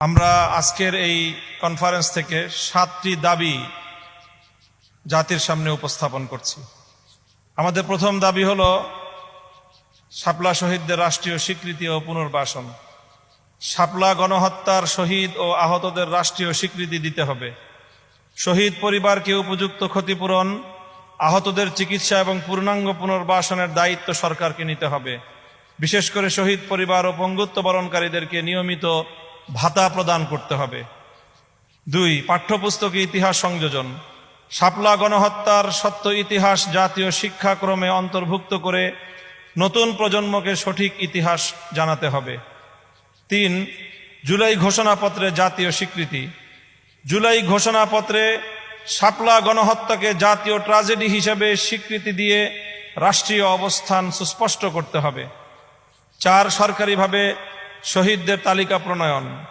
আমরা আজকের এই কনফারেন্স থেকে সাতটি দাবি জাতির সামনে উপস্থাপন করছি। আমাদের প্রথম দাবি হল শাপলা শহীদদের রাষ্ট্রীয় স্বীকৃতি ও পুনর্বাসন। শাপলা গণহত্যার শহীদ ও আহতদের রাষ্ট্রীয় স্বীকৃতি দিতে হবে। শহীদ পরিবারকে উপযুক্ত ক্ষতিপূরণ, আহতদের চিকিৎসা এবং পূর্ণাঙ্গ পুনর্বাসনের দায়িত্ব সরকারকে নিতে হবে। বিশেষ করে শহীদ পরিবার ও পঙ্গুত্ব বরণকারীদেরকে নিয়মিত ভাতা প্রদান করতে হবে। দুই, পাঠ্যপুস্তকে ইতিহাস সংযোজন। শাপলা গণহত্যার সত্য ইতিহাস জাতীয় শিক্ষাক্রমে অন্তর্ভুক্ত করে নতুন প্রজন্মকে সঠিক ইতিহাস জানাতে হবে। তিন, জুলাই ঘোষণাপত্রে জাতীয় স্বীকৃতি। জুলাই ঘোষণাপত্রে শাপলা গণহত্যাকে জাতীয় ট্রাজেডি হিসেবে স্বীকৃতি দিয়ে রাষ্ট্রীয় অবস্থান সুস্পষ্ট করতে হবে। চার, সরকারিভাবে শহীদদের তালিকা প্রণয়ন।